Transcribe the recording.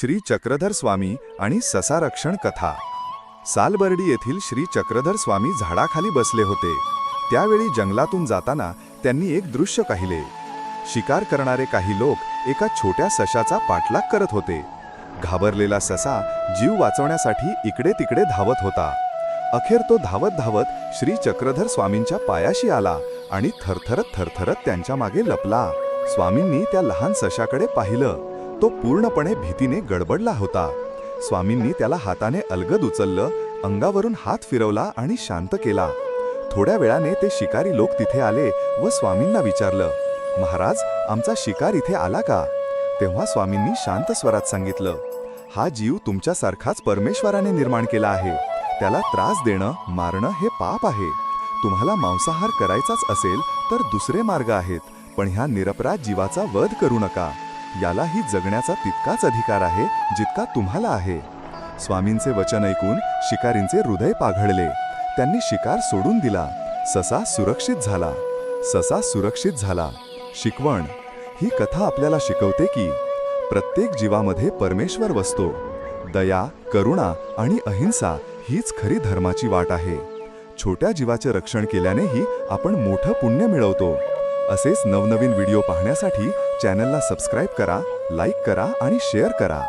श्री चक्रधर स्वामी आणि ससारक्षण कथा. सालबर्डी येथील श्री चक्रधर स्वामी झाडाखाली बसले होते. त्यावेळी जंगलातून जाताना त्यांनी एक दृश्य पाहिले. शिकार करणारे काही लोक एका छोट्या सशाचा पाठलाग करत होते. घाबरलेला ससा जीव वाचवण्यासाठी इकडे तिकडे धावत होता. अखेर तो धावत धावत श्री चक्रधर स्वामींच्या पायाशी आला आणि थरथरत थरथरत त्यांच्या मागे लपला. स्वामींनी त्या लहान सशाकडे पाहिलं. तो पूर्णपणे भीतीने गडबडला होता. स्वामींनी त्याला हाताने अलगद उचललं अंगावरून हात फिरवला आणि शांत केला. थोड्या वेळाने ते शिकारी लोक तिथे आले व स्वामींना विचारलं महाराज आमचा शिकार इथे आला का? तेव्हा स्वामींनी शांत स्वरात सांगितलं हा जीव तुमच्यासारखाच परमेश्वराने निर्माण केला आहे. त्याला त्रास देणं मारणं हे पाप आहे. तुम्हाला मांसाहार करायचाच असेल तर दुसरे मार्ग आहेत पण ह्या निरपराध जीवाचा वध करू नका. यालाही जगण्याचा तितकाच अधिकार आहे जितका तुम्हाला आहे. स्वामींचे वचन ऐकून शिकारींचे हृदय पाघळले त्यांनी शिकार सोडून दिला. ससा सुरक्षित झाला. ससा सुरक्षित झाला. शिकवण. ही कथा आपल्याला शिकवते की प्रत्येक जीवामध्ये परमेश्वर वसतो. दया करुणा आणि अहिंसा हीच खरी धर्माची वाट आहे. छोट्या जीवाचे रक्षण केल्यानेही आपण मोठं पुण्य मिळवतो. असेच नवनवीन व्हिडिओ पाहण्यासाठी चॅनलला सबस्क्राईब करा लाईक करा आणि शेअर करा.